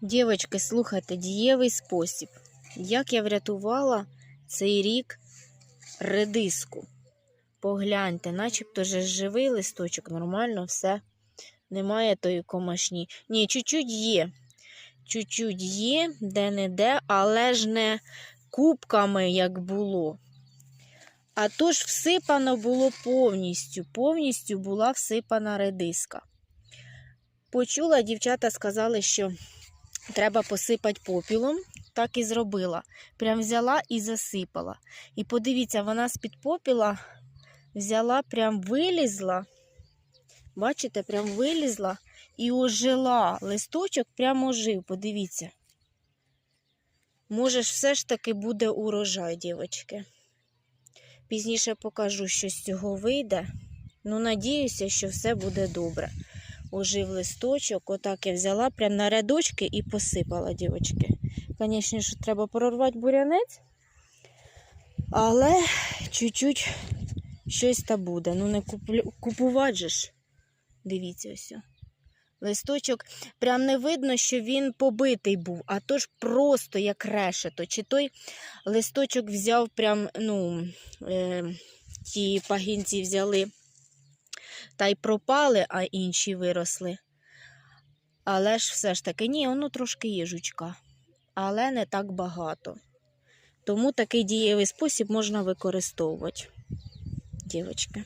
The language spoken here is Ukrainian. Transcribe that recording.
Дівчатки, слухайте, дієвий спосіб. Як я врятувала цей рік редиску. Погляньте, начебто же живий листочок, нормально все. Немає тої комашні. Ні, чуть-чуть є. Чуть-чуть є, де-не-де, але ж не кубками, як було. А то ж всипано було повністю. Повністю була всипана редиска. Почула, дівчата сказали, що треба посипати попілом. Так і зробила. Прям взяла і засипала. І подивіться, вона з-під попіла взяла, прям вилізла. Бачите, прям вилізла і ожила. Листочок прямо ожив, подивіться. Може все ж таки буде урожай, дівчатки. Пізніше покажу, що з цього вийде. Ну, надіюся, що все буде добре. Ожив листочок, отак я взяла прям на рядочки і посипала, дівчатки. Звісно, що треба прорвати бурянець, але чуть-чуть щось та буде. Ну, не куплю... купувати же ж. Дивіться ось. Листочок, прям не видно, що він побитий був, а то ж просто як решето. Чи той листочок взяв прям, ну, е, ті пагінці взяли та й пропали, а інші виросли. Але ж все ж таки, ні, воно трошки є жучка, але не так багато. Тому такий дієвий спосіб можна використовувати, дівчатки.